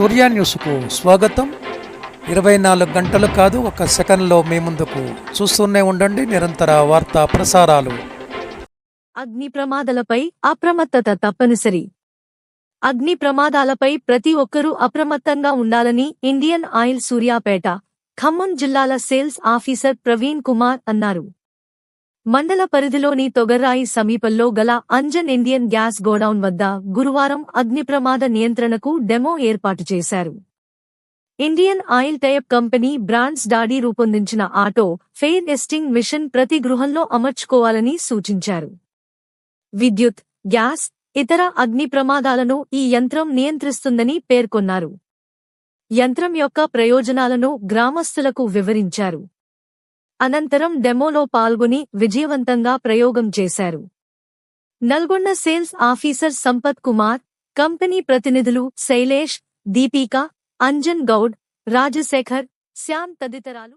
సూర్య న్యూస్కు స్వాగతం. ఇరవై నాలుగు గంటలు కాదు ఒక సెకండ్లో మీ ముందుకు చూస్తూనే ఉండండి నిరంతర వార్తా ప్రసారాలు. అగ్ని ప్రమాదాలపై అప్రమత్తత తప్పనిసరి. అగ్ని ప్రమాదాలపై ప్రతి ఒక్కరూ అప్రమత్తంగా ఉండాలని ఇండియన్ ఆయిల్ సూర్యాపేట ఖమ్మం జిల్లాల సేల్స్ ఆఫీసర్ ప్రవీణ్ కుమార్ అన్నారు. మండల పరిధిలోని తొగర్రాయి సమీపంలో గల అంజన్ ఇండియన్ గ్యాస్ గోడౌన్ వద్ద గురువారం అగ్నిప్రమాద నియంత్రణకు డెమో ఏర్పాటు చేశారు. Indian Oil type company Brands Daddy రూపొందించిన ఆటో ఫెయిర్ ఎస్టింగ్ మిషన్ ప్రతి గృహంలో అమర్చుకోవాలని సూచించారు. విద్యుత్ గ్యాస్ ఇతర అగ్ని ప్రమాదాలను ఈ యంత్రం నియంత్రిస్తుందని పేర్కొన్నారు. యంత్రం యొక్క ప్రయోజనాలను గ్రామస్తులకు వివరించారు. అనంతరం డెమోలో పాల్గొని విజయవంతంగా ప్రయోగం చేశారు. Nalgonda sales officer Sampath Kumar company ప్రతినిధులు శైలేష్ దీపిక అంజన్ గౌడ్ రాజశేఖర్ శ్యామ్ తదితరాలు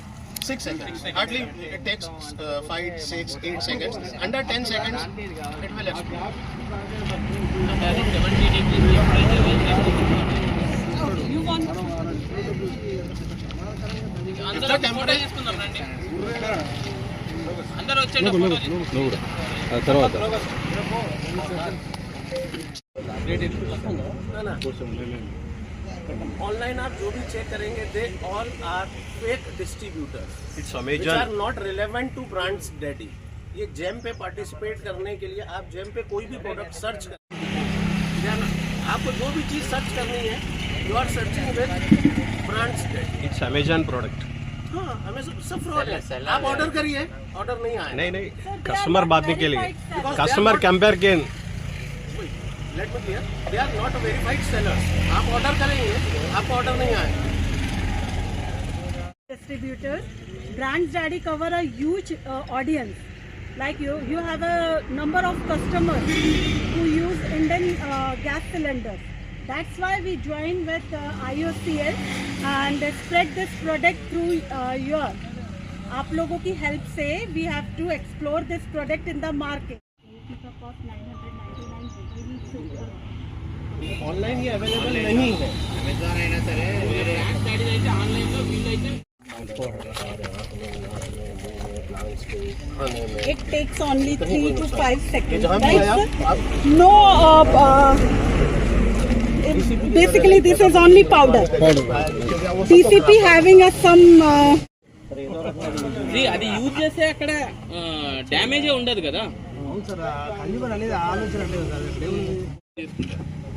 six seconds. Hardly it takes uh, five, six, eight seconds. Under ten seconds, it will explode. అందరూ ఫోటో తీసుకుందాం రండి అందరూ వచ్చేట ఫోటో తీసుకుందాం. ऑनलाइन आप जो भी चेक करेंगे they all are fake distributors It's which Amazon. are not relevant to brands daddy ये जेम पे पार्टिसिपेट करने के लिए आप जेम पे कोई भी प्रोडक्ट सर्च कर आपको जो भी चीज़ सर्च करनी है you are searching with Brands Daddy it's Amazon product हाँ हमें सब सब फ्रॉड है। आप ऑर्डर करिए ऑर्डर नहीं आया। नहीं नहीं कस्टमर बात के लिए। कस्टमर कंपेयर के let me Daddy cover as audience like you you have a number of customers to use Indian gas cylinder that's why we join with I O C L and spread this product through your आप लोगों की help से we have to explore this product in the market online ये available नहीं है brand study అయితే online లో వీళ్ళైతే It takes only three to five seconds, जहाँ भी right? आया, sir? आप No, uh, uh, it- basically this is only powder. TCP having a some. Uh, ఇది అది యూజ్ చేస్తే అక్కడ డ్యామేజ్ ఉండదు కదా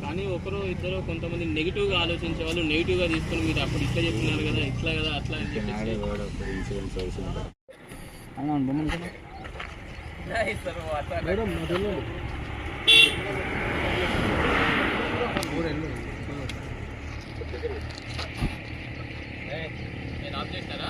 కానీ ఒకరు ఇద్దరు కొంతమంది నెగిటివ్గా ఆలోచించే వాళ్ళు నెగిటివ్గా తీసుకొని మీరు అప్పుడు ఇట్లా చెప్పినారు కదా ఇట్లా కదా అట్లా అని చెప్పేసి నేను ఆఫ్ చేస్తారా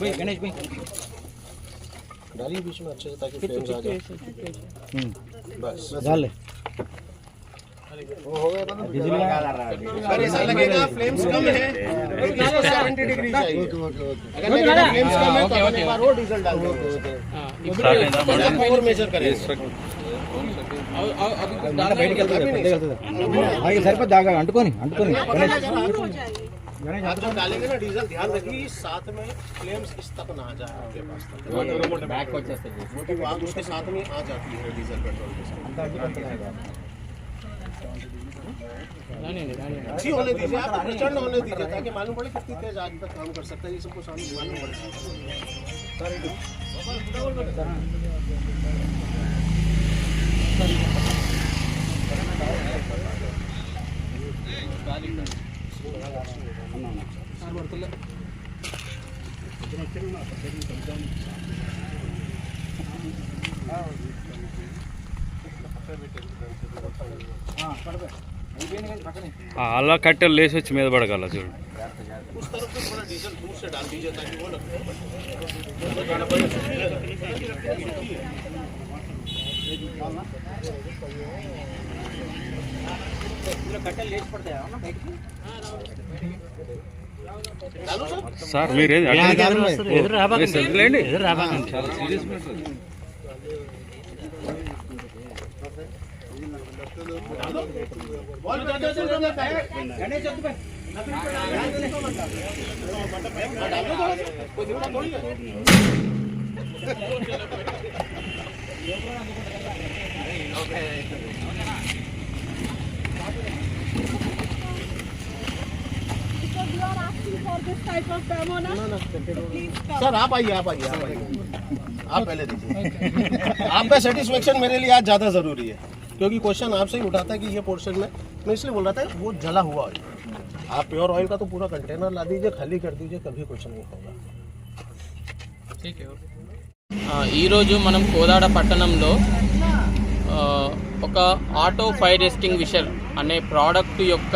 भाई गणेश भाई। डालिए बीच में अच्छे से ताकि फ्लेम्स आ जाए। हम्म। बस। डाल वो हो गया ना बिजली ऐसा लगेगा फ्लेम्स कम है। 70 डिग्री चाहिए अगर फ्लेम्स कम है तो, तो डीजल डाल दो थोड़ा सा और मेजर करेंगे బయటికి వెళ్తుంది పెద్దగా వెళ్తుంది అలాగే సరిపోతుంది జాగా అంటుకొని అంటుకొని दूर हो जाएगी आप जब डालेंगे ना डीजल ध्यान रखिए कि साथ में फ्लेम्स इस तक ना आ जाए आपके पास तक బ్యాక్ వచ్చేస్తుంది वो आग उसके साथ में आ जाती है डीजल पेट्रोल के साथ अच्छी होने दीजिए आप प्रचंड होने दीजिए ताकि मालूम पड़े कितनी तेज आग तक काम कर सकता है ये सबको सामने मालूम पड़े అలా కట్టెలు లేచి వచ్చి మీద పడగల చూడు उस तरफ से थोड़ा डीजल दूर से डाल दीजिए ताकि वो लगता है डालो सर సార్ మీరు ఏది లేండి చాలా సీరియస్ మ్యాటర్ बॉल सर आप आइए आप आइए, आप पहले देखिए आपका सेटिस्फेक्शन मेरे लिए आज ज़्यादा ज़रूरी है। क्योंकि क्वेश्चन आपसे ही उठाता है कि ये पोर्शन में मैं इसलिए बोल रहा था वो जला हुआ ऑयल आप प्योर ऑयल का तो पूरा कंटेनर ला दीजिए खाली कर दीजिए कभी कुछ नहीं होगा ఆ, ఈరోజు మనం కోదాడ పట్టణంలో ఆ, ఒక ఆటో ఫైర్ ఎస్టింగ్విషర్ అనే ప్రోడక్ట్ యొక్క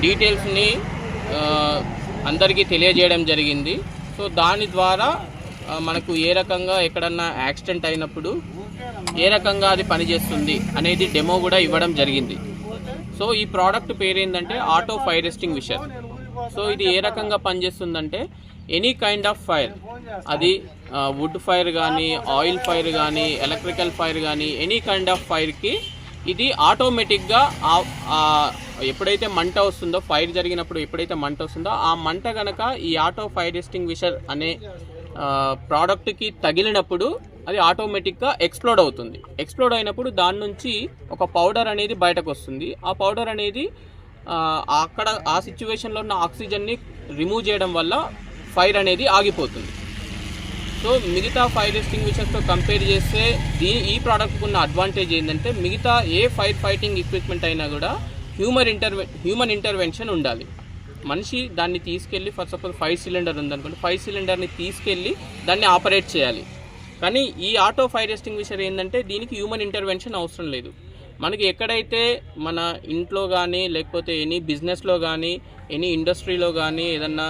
డీటెయిల్స్ని ఆ, అందరికీ తెలియజేయడం జరిగింది సో దాని ద్వారా ఆ, మనకు ఏ రకంగా ఎక్కడన్నా యాక్సిడెంట్ అయినప్పుడు ఏ రకంగా అది పనిచేస్తుంది అనేది డెమో కూడా ఇవ్వడం జరిగింది. సో ఈ ప్రోడక్ట్ పేరేందంటే ఆటో ఫైర్ ఎస్టింగ్విషర్ సో ఇది ఏ రకంగా పనిచేస్తుందంటే ఎనీ కైండ్ ఆఫ్ ఫైర్ అది వుడ్ ఫైర్ కానీ ఆయిల్ ఫైర్ కానీ ఎలక్ట్రికల్ ఫైర్ కానీ ఎనీ కైండ్ ఆఫ్ ఫైర్కి ఇది ఆటోమేటిక్గా ఎప్పుడైతే మంట వస్తుందో ఫైర్ జరిగినప్పుడు ఎప్పుడైతే మంట వస్తుందో ఆ మంట గనక ఈ ఆటో ఫైర్ ఎస్టింగ్విషర్ అనే ప్రోడక్ట్కి తగిలినప్పుడు అది ఆటోమేటిక్గా ఎక్స్ప్లోడ్ అవుతుంది. ఎక్స్ప్లోడ్ అయినప్పుడు దాని నుంచి ఒక పౌడర్ అనేది బయటకు వస్తుంది. ఆ పౌడర్ అనేది అక్కడ ఆ సిచ్యువేషన్లో ఉన్న ఆక్సిజన్ని రిమూవ్ చేయడం వల్ల ఫైర్ అనేది ఆగిపోతుంది. సో మిగతా ఫైర్ ఎక్స్టింగ్విషర్స్తో కంపేర్ చేస్తే దీ ఈ ప్రోడక్ట్కి ఉన్న అడ్వాంటేజ్ ఏంటంటే మిగతా ఏ ఫైర్ ఫైటింగ్ ఎక్విప్మెంట్ అయినా కూడా హ్యూమన్ ఇంటర్వె హ్యూమన్ ఇంటర్వెన్షన్ ఉండాలి. మనిషి దాన్ని తీసుకెళ్ళి ఫర్ సపోజ్ ఫైవ్ సిలిండర్ ఉందనుకోండి ఫైవ్ సిలిండర్ని తీసుకెళ్ళి దాన్ని ఆపరేట్ చేయాలి. కానీ ఈ ఆటో ఫైర్ ఎస్టింగ్విషర్ ఏంటంటే దీనికి హ్యూమన్ ఇంటర్వెన్షన్ అవసరం లేదు. మనకి ఎక్కడైతే మన ఇంట్లో కానీ లేకపోతే ఎనీ బిజినెస్లో కానీ ఎనీ ఇండస్ట్రీలో కానీ ఏదన్నా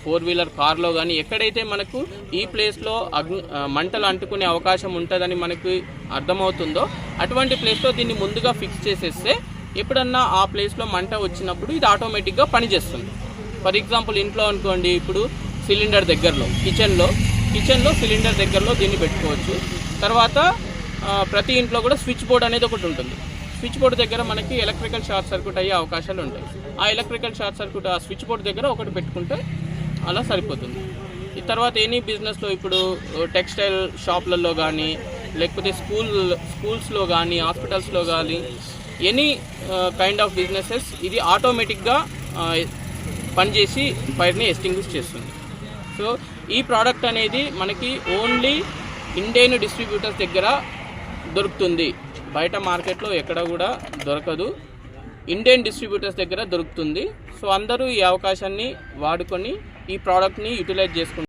ఫోర్ వీలర్ కార్లో కానీ ఎక్కడైతే మనకు ఈ ప్లేస్లో అగ్ని మంటలు అంటుకునే అవకాశం ఉంటుందని మనకు అర్థమవుతుందో అటువంటి ప్లేస్లో దీన్ని ముందుగా ఫిక్స్ చేసేస్తే ఎప్పుడన్నా ఆ ప్లేస్లో మంట వచ్చినప్పుడు ఇది ఆటోమేటిక్గా పనిచేస్తుంది. ఫర్ ఎగ్జాంపుల్ ఇంట్లో అనుకోండి ఇప్పుడు సిలిండర్ దగ్గరలో కిచెన్లో కిచెన్లో సిలిండర్ దగ్గరలో దీన్ని పెట్టుకోవచ్చు. తర్వాత ప్రతి ఇంట్లో కూడా స్విచ్ బోర్డ్ అనేది ఒకటి ఉంటుంది. స్విచ్ బోర్డ్ దగ్గర మనకి ఎలక్ట్రికల్ షార్ట్ సర్క్యూట్ అయ్యే అవకాశాలు ఉంటాయి. ఆ ఎలక్ట్రికల్ షార్ట్ సర్క్యూట్ ఆ స్విచ్ బోర్డ్ దగ్గర ఒకటి పెట్టుకుంటే అలా సరిపోతుంది. ఈ తర్వాత ఎనీ బిజినెస్లో ఇప్పుడు టెక్స్టైల్ షాప్లలో కానీ లేకపోతే స్కూల్ స్కూల్స్లో కానీ హాస్పిటల్స్లో కానీ ఎనీ కైండ్ ఆఫ్ బిజినెసెస్ ఇది ఆటోమేటిక్గా పనిచేసి ఫైర్ని ఎస్టింగ్విష్ చేస్తుంది. సో ఈ ప్రోడక్ట్ అనేది మనకి ఓన్లీ ఇండియన్ డిస్ట్రిబ్యూటర్స్ దగ్గర దొరుకుతుంది. బయట మార్కెట్లో ఎక్కడ కూడా దొరకదు. ఇండియన్ డిస్ట్రిబ్యూటర్స్ దగ్గర దొరుకుతుంది. సో అందరూ ఈ అవకాశాన్ని వాడుకొని ఈ ప్రోడక్ట్ని యూటిలైజ్ చేసుకుంటారు